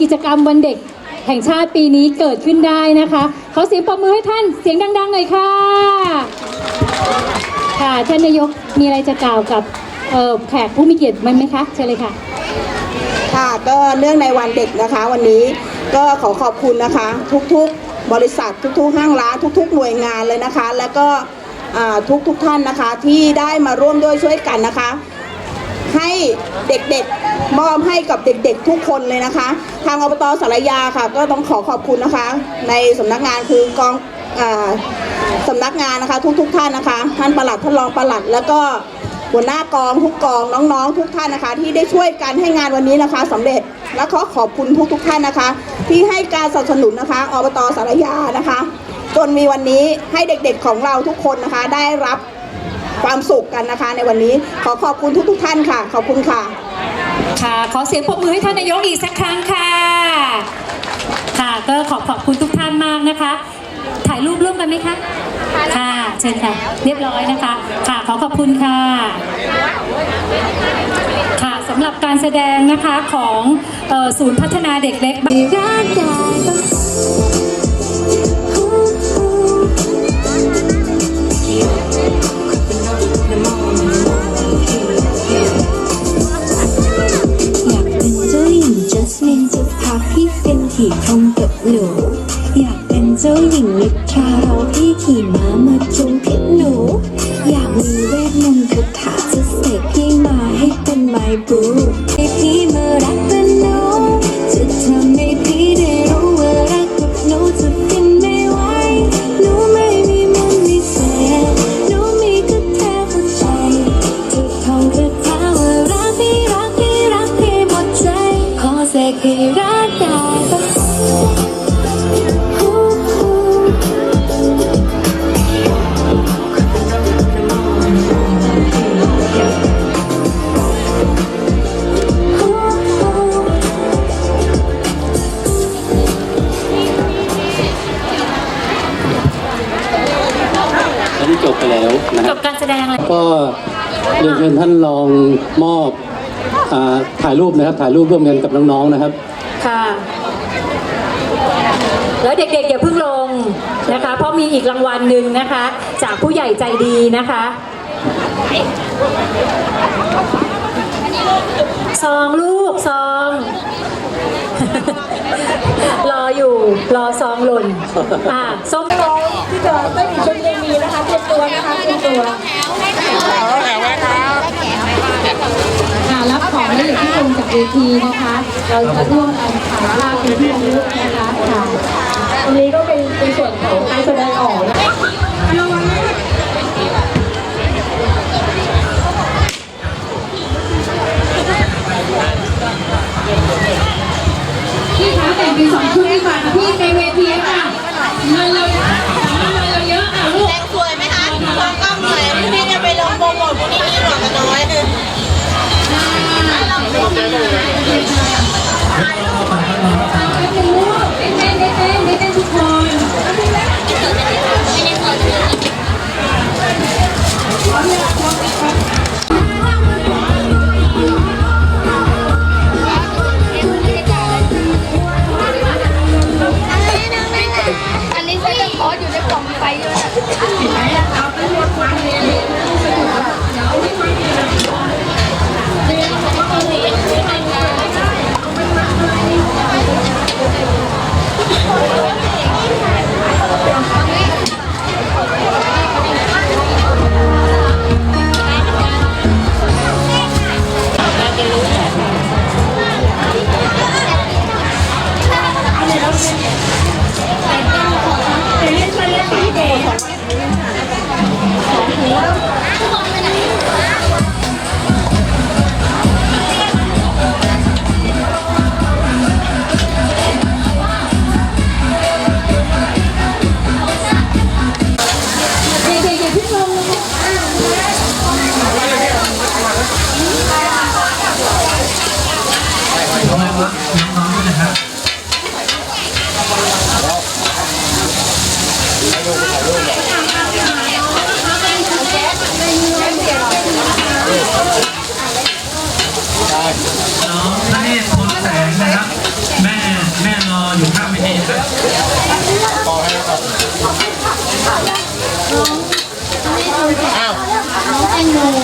กิจกรรมวันเด็กแห่งชาติปีนี้เกิดขึ้นได้นะคะ ขอเสียงปรบมือให้ท่านเสียงดังๆหน่อยค่ะค่ะท่านนายกมีอะไรจะกล่าวกับแขกผู้มีเกียรติไหมคะเชิญเลยค่ะ ค่ะก็เนื่องในวันเด็กนะคะ วันนี้ก็ขอขอบคุณนะคะ ทุกๆบริษัททุกๆห้างร้านทุก ๆ หน่วยงานเลยนะคะ แล้วก็ทุกๆท่านนะคะที่ได้มาร่วมด้วยช่วยกันนะคะ ให้เด็กๆมอบให้กับเด็กๆทุกคนเลยนะคะ ทางอบตสารยาค่ะ ก็ต้องขอขอบคุณนะคะ ในสำนักงานคือกองอาสำนักงานนะคะทุกๆทท่านนะคะท่านประหลัดท่านรองประหลัด แล้วก็หัวหน้ากองทุกกองน้องๆ ทุกท่านนะคะ ที่ได้ช่วยกันให้งานวันนี้นะคะสำเร็จและขอขอบคุณทุกๆท่านนะคะ ที่ให้การสนับสนุนนะคะอบตสารยานะคะ จนมีวันนี้ให้เด็กๆของเราทุกคนนะคะได้รับ ความสุขกันนะคะ ในวันนี้ขอขอบคุณทุกๆท่านค่ะ ขอบคุณค่ะ ค่ะ ขอเสียงปรบมือให้ท่านนายกอีกสักครั้งค่ะ ค่ะ ก็ขอขอบคุณทุกท่านมากนะคะ ถ่ายรูปร่วมกันไหมคะ ค่ะ เชิญค่ะ เรียบร้อยนะคะ ค่ะ ขอขอบคุณค่ะ ค่ะสำหรับการแสดงนะคะของเอ่อศูนย์พัฒนาเด็กเล็กร่าง พี่ฟิานรองมอบอ่าถ่ายรูปนะครับ ถ่ายรูปร่วมกันกับน้องๆนะครับ ค่ะ แล้วเด็กๆอย่าเพิ่งลงนะคะ เพราะมีอีกรางวัลหนึ่งนะคะ จากผู้ใหญ่ใจดีนะคะซองลูกซอง รออยู่รอซองหล่นอ่าส้มที่จะไม่มีชุดไม่มีนะคะเตรียมตัวนะคะเตรียมตัวค่ะรับ ของได้อยู่ที่ลงจากเวทีนะคะ เราจะร่วมกันถ่ายภาพเป็นที่ระลึกนะคะค่ะอันนี้ก็เป็นเป็นส่วนของการแสดงออกนะ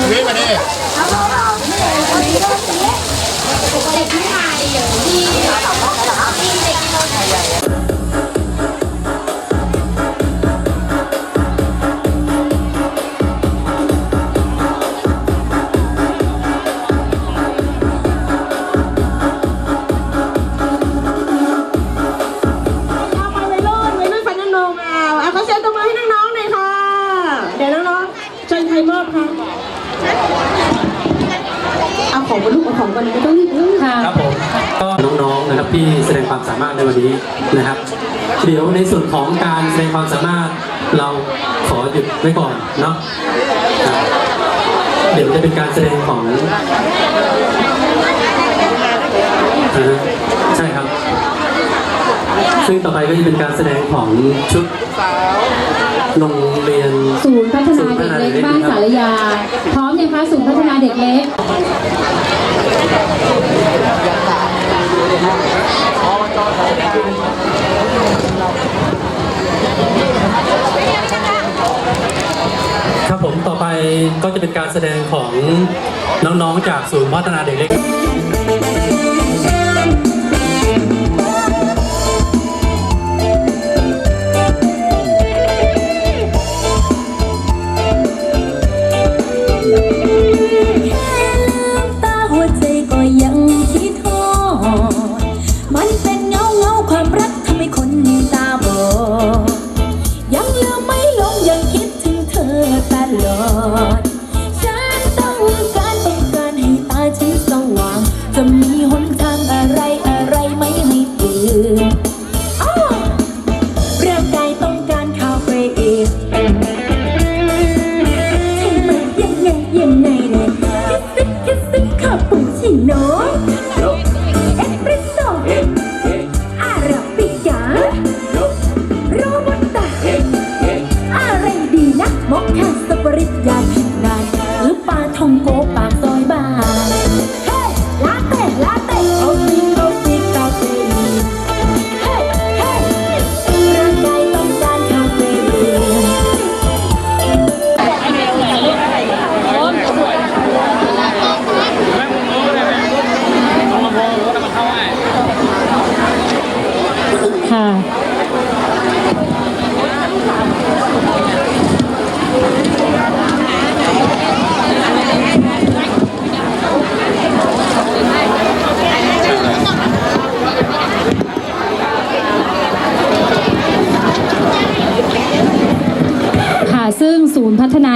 เฮ้ยมาดิเอา น้องๆนะครับที่แสดงความสามารถในวันนี้นะครับ เดี๋ยวในส่วนของการแสดงความสามารถเราขอหยุดไว้ก่อนเนาะเดี๋ยวจะเป็นการแสดงของใช่ครับ ซึ่งต่อไปก็จะเป็นการแสดงของชุด โรงเรียน ศูนย์พัฒนาเด็กเล็กบ้านสารยา พร้อมยังคะศูนย์พัฒนาเด็กเล็กครับผมต่อไปก็จะเป็นการแสดงของน้องๆจากศูนย์พัฒนาเด็กเล็ก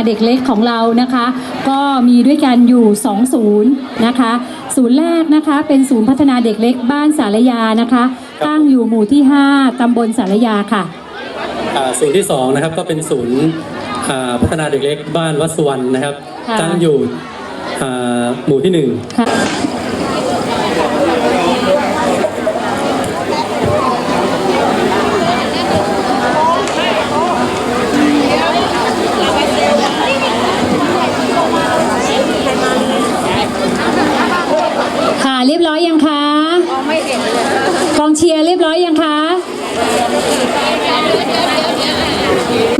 เด็กเล็กของเรานะคะ ก็มีด้วยกันอยู่ 2 ศูนย์นะคะ ศูนย์แรกนะคะเป็นศูนย์พัฒนาเด็กเล็กบ้านสารยานะคะ ตั้งอยู่หมู่ที่ 5 ตำบลสารยาค่ะอ่าศูนย์ที่สองนะครับก็เป็นศูนย์อ่าพัฒนาเด็กเล็กบ้านวัดสุวรรณนะครับ ค่ะ ตั้งอยู่อ่าหมู่ที่หนึ่ง ค่ะ ยบร้อยยังคะกองเชียร์เรียบร้อยยังคะ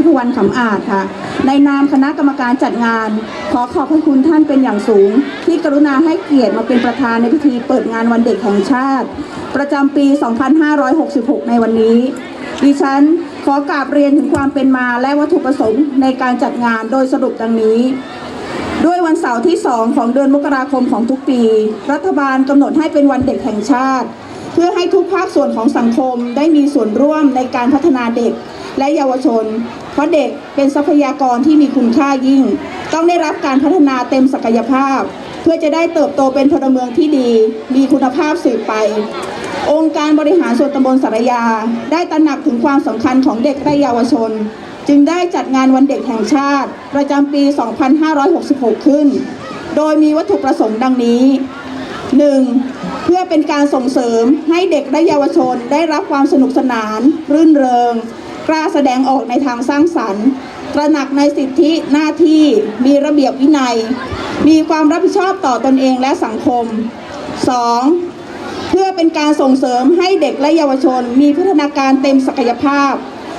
ทิวรรณขำอาจค่ะ ในนามคณะกรรมการจัดงาน ขอขอบพระคุณท่านเป็นอย่างสูง ที่กรุณาให้เกียรติมาเป็นประธานในพิธีเปิดงานวันเด็กแห่งชาติ ประจำปี 2566 ในวันนี้ดิฉันขอกราบเรียนถึงความเป็นมาและวัตถุประสงค์ในการจัดงานโดยสรุปดังนี้ ด้วยวันเสาร์ที่ 2 ของเดือนมกราคมของทุกปี รัฐบาลกำหนดให้เป็นวันเด็กแห่งชาติ เพื่อให้ทุกภาคส่วนของสังคมได้มีส่วนร่วมในการพัฒนาเด็กและเยาวชน เพราะเด็กเป็นทรัพยากรที่มีคุณค่ายิ่ง ต้องได้รับการพัฒนาเต็มศักยภาพ เพื่อจะได้เติบโตเป็นพลเมืองที่ดี มีคุณภาพสืบไป องค์การบริหารส่วนตำบลสารยา ได้ตระหนักถึงความสำคัญของเด็กและเยาวชน จึงได้จัดงานวันเด็กแห่งชาติ ประจำปี 2566 ขึ้น โดยมีวัตถุประสงค์ดังนี้ 1. เพื่อเป็นการส่งเสริมให้เด็กและเยาวชนได้รับความสนุกสนาน รื่นเริง กล้าแสดงออกในทางสร้างสรรค์ ตระหนักในสิทธิหน้าที่ มีระเบียบวินัย มีความรับผิดชอบต่อตอนเองและสังคม 2. เพื่อเป็นการส่งเสริมให้เด็กและเยาวชนมีพัฒนาการเต็มศักยภาพ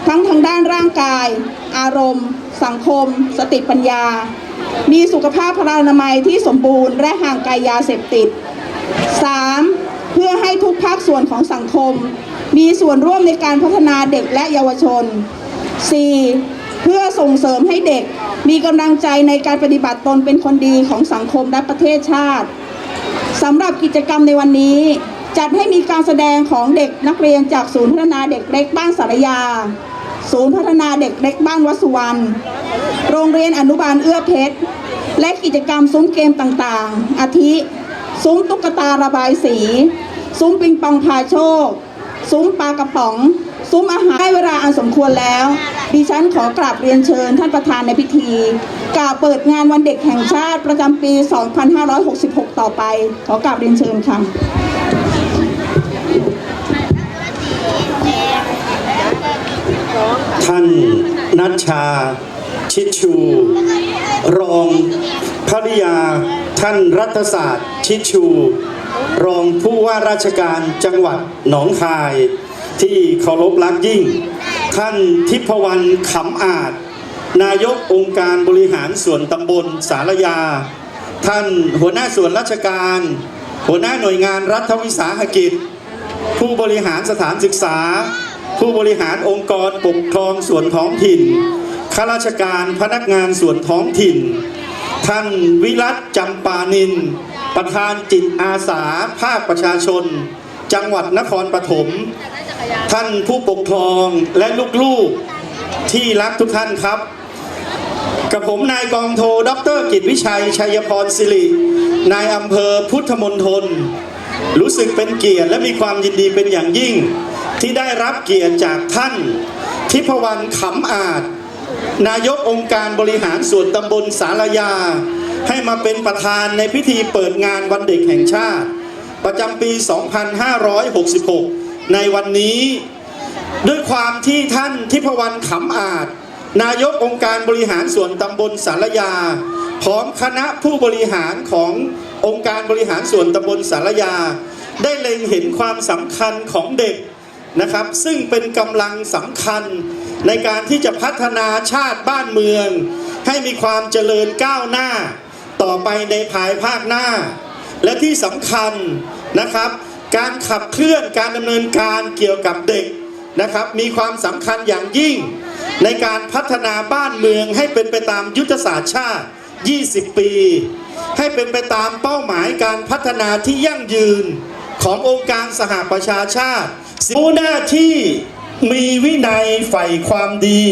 ทั้งทางด้านร่างกาย อารมณ์ สังคม สติปัญญา มีสุขภาพพลานามัยที่สมบูรณ์และห่างไกลยาเสพติด 3. เพื่อให้ทุกภาคส่วนของสังคม มีส่วนร่วมในการพัฒนาเด็กและเยาวชน 4. เพื่อส่งเสริมให้เด็กมีกำลังใจในการปฏิบัติตนเป็นคนดีของสังคมและประเทศชาติสำหรับกิจกรรมในวันนี้ จัดให้มีการแสดงของเด็กนักเรียนจากศูนย์พัฒนาเด็กเล็กบ้านสารยา ศูนย์พัฒนาเด็กเล็กบ้านวัสุวรรณ โรงเรียนอนุบาลเอื้อเพชร และกิจกรรมซุ้มเกมต่างๆ อาทิ ซุ้มตุ๊กตาระบายสี ซุ้มปิงปองพาโชค ซุ้มปลากระป๋อง ซุ้มอาหารให้เวลาอันสมควรแล้ว ดิฉันขอกราบเรียนเชิญท่านประธานในพิธีกล่าวเปิดงานวันเด็กแห่งชาติประจำปี 2566 ต่อไป ขอกราบเรียนเชิญค่ะ ท่านนัชชา ชิดชู รองภริยา ท่านรัฐศาสตร์ ชิดชู รองผู้ว่าราชการจังหวัดหนองคาย ที่เคารพรักยิ่ง ท่านทิพวรรณขำอาจ นายกองค์การบริหารส่วนตำบลสารยา ท่านหัวหน้าส่วนราชการ หัวหน้าหน่วยงานรัฐวิสาหกิจ ผู้บริหารสถานศึกษา ผู้บริหารองค์กรปกครองส่วนท้องถิ่นข้าราชการพนักงานส่วนท้องถิ่น ท่านวิรัตจำปานิน ประธานจิตอาสาภาคประชาชน จังหวัดนครปฐมท่านผู้ปกครองและลูกๆที่รักทุกท่านครับ กับผมนายกองโทดรกิจวิชัย ชัยพรสิริ นายอำเภอพุทธมณฑลรู้สึกเป็นเกียรติและมีความยินดีเป็นอย่างยิ่ง ที่ได้รับเกียรติจากท่าน ทิพวรรณขำอาจ นายกองค์การบริหารส่วนตำบลสารยา ให้มาเป็นประธานในพิธีเปิดงานวันเด็กแห่งชาติ ประจำปี 2566 ในวันนี้ ด้วยความที่ท่านทิพวรรณขำอาจ นายกองค์การบริหารส่วนตำบลสารยา พร้อมคณะผู้บริหารขององค์การบริหารส่วนตำบลสารยา ได้เล็งเห็นความสำคัญของเด็ก นะครับ ซึ่งเป็นกำลังสำคัญในการที่จะพัฒนาชาติบ้านเมือง ให้มีความเจริญก้าวหน้า ต่อไปในภายภาคหน้า และที่สำคัญนะครับ การขับเคลื่อนการดำเนินการเกี่ยวกับเด็กนะครับ มีความสำคัญอย่างยิ่ง ในการพัฒนาบ้านเมืองให้เป็นไปตามยุทธศาสตร์ชาติ 20 ปี ให้เป็นไปตามเป้าหมายการพัฒนาที่ยั่งยืนขององค์การสหประชาชาติ ผู้หน้าที่มีวินัยใฝ่ความดี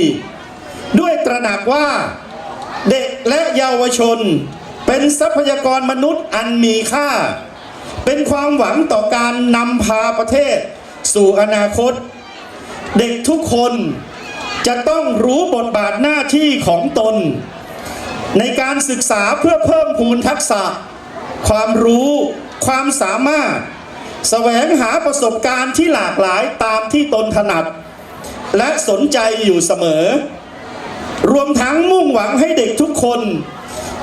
ด้วยตระหนักว่าเด็กและเยาวชน เป็นทรัพยากรมนุษย์อันมีค่า เป็นความหวังต่อการนำพาประเทศ สู่อนาคต เด็กทุกคนจะต้องรู้บทบาทหน้าที่ของตน ในการศึกษาเพื่อเพิ่มพูนทักษะ ความรู้ ความสามารถ แสวงหาประสบการณ์ที่หลากหลายตามที่ตนถนัด และสนใจอยู่เสมอ รวมทั้งมุ่งหวังให้เด็กทุกคน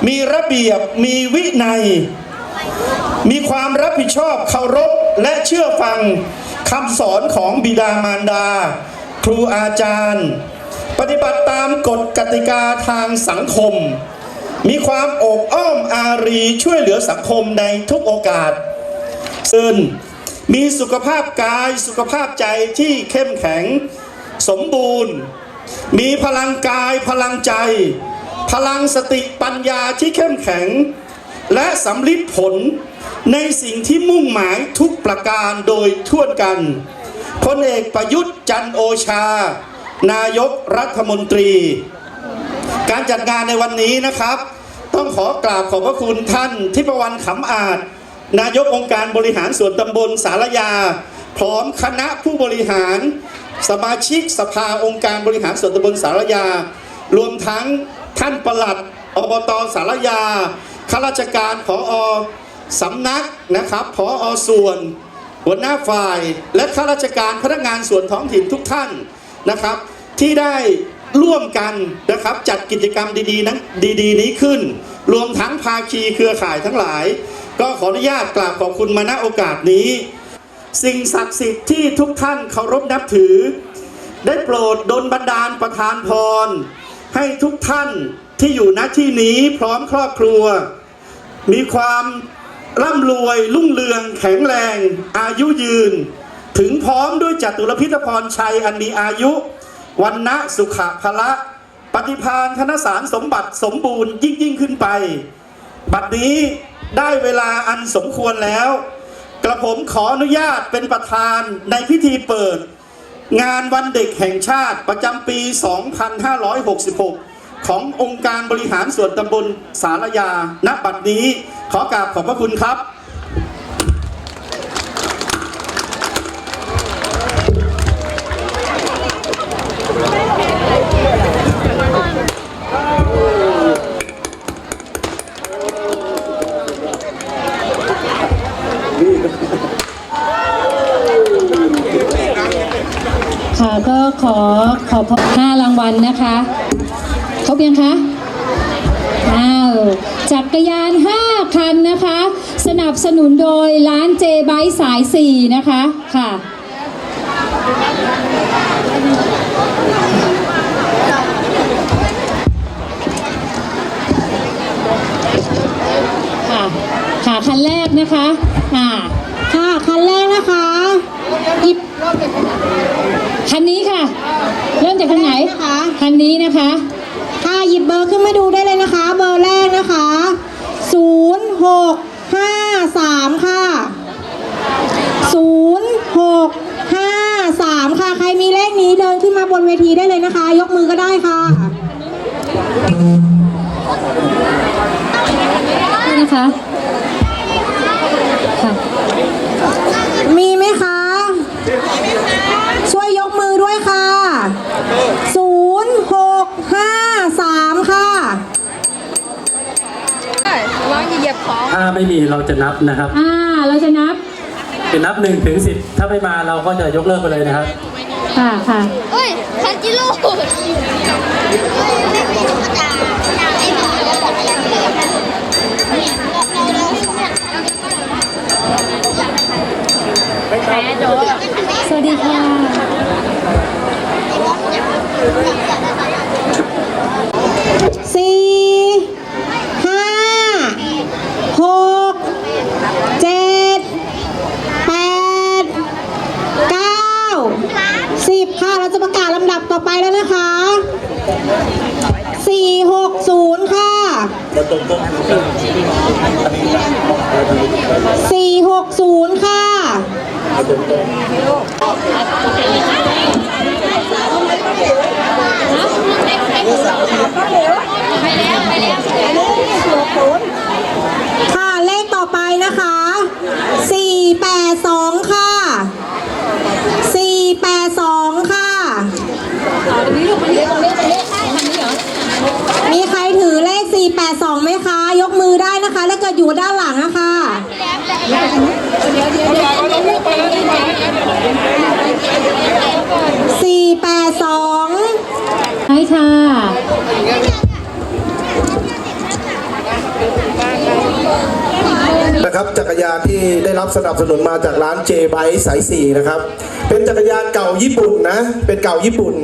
มีระเบียบมีวินัย มีความรับผิดชอบเคารพและเชื่อฟังคำสอนของบิดามารดา ครูอาจารย์ ปฏิบัติตามกฎกติกาทางสังคม มีความอบอ้อมอารีช่วยเหลือสังคมในทุกโอกาสซึ่ง มีสุขภาพกายสุขภาพใจที่เข้มแข็ง สมบูรณ์ มีพลังกายพลังใจ พลังสติปัญญาที่เข้มแข็ง และสำลิดผลในสิ่งที่มุ่งหมายทุกประการโดยทั่วกันพลเอกประยุทธ์จันโอชา นายกรัฐมนตรี การจัดงานในวันนี้นะครับ ต้องขอกราบขอบพระคุณท่านทิพวรรณขำอาจ นายกองค์การบริหารส่วนตำบลสารยา พร้อมคณะผู้บริหาร สมาชิกสภาองค์การบริหารส่วนตำบลสารยา รวมทั้งท่านประหลัดอบตสารยาข้าราชการผอสำนักนะครับผอส่วน หัวหน้าฝ่าย และข้าราชการพนักงานส่วนท้องถิ่นทุกท่านนะครับ ที่ได้ร่วมกันนะครับจัดกิจกรรมดีๆนั้นดีๆ นี้ขึ้น รวมทั้งภาคีเครือข่ายทั้งหลาย ก็ขออนุญาตกราบขอบคุณมาณโอกาสนี้ สิ่งศักดิ์สิทธิ์ที่ทุกท่านเคารพนับถือ ได้โปรดดลบันดาลประทานพร ให้ทุกท่านที่อยู่ณที่นี้พร้อมครอบครัว มีความร่ำรวยรุ่งเรืองแข็งแรง อายุยืน ถึงพร้อมด้วยจตุรพิธพรชัยอันมีอายุวันนะสุขะพละ ปฏิพานธนสารสมบัติสมบูรณ์ยิ่งยิ่งขึ้นไป บัดนี้ ได้เวลาอันสมควรแล้ว กระผมขออนุญาตเป็นประธานในพิธีเปิด งานวันเด็กแห่งชาติประจำปี 2566 ขององค์การบริหารส่วนตำบลสารยา ณ บัดนี้ขอกราบขอบพระคุณครับ ค่ะก็ขอขอพบห้ารางวัลนะคะครบยังคะอ้าวจักรยาน 5 คันนะคะ สนับสนุนโดยร้านเจไบสาย 4 นะคะค่ะค่ะค่ะคันแรกนะคะอ่าค่ะคันแรกนะคะหยิบ คันนี้ค่ะ เริ่มจากคันไหนนะคะคันนี้นะคะค่ะหยิบเบอร์ขึ้นมาดูได้เลยนะคะ เบอร์แรกนะคะศูนย์หกห้าสามค่ะศูนย์หกห้าสามค่ะ ใครมีเลขนี้เดินขึ้นมาบนเวทีได้เลยนะคะ ยกมือก็ได้ค่ะนี่นะคะค่ะ ถ้าไม่มีเราจะนับนะครับ อ่าเราจะนับเป็นนับหนึ่งถึงสิบถ้าไม่มาเราก็จะยกเลิกไปเลยนะครับ ค่ะค่ะเฮ้ยคันจิโร่ 482ใช่ค่ะ นะครับจักรยานที่ได้รับสนับสนุนมาจากร้านเจไบสายสี่นะครับ เป็นจักรยานเก่าญี่ปุ่นนะ เป็นเก่าญี่ปุ่น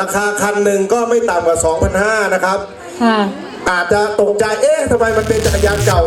ราคาคันหนึ่งก็ไม่ต่ำกว่า2,500นะครับ ค่ะ อาจจะตกใจเอ๊ะทำไมมันเป็นจักรยานเก่า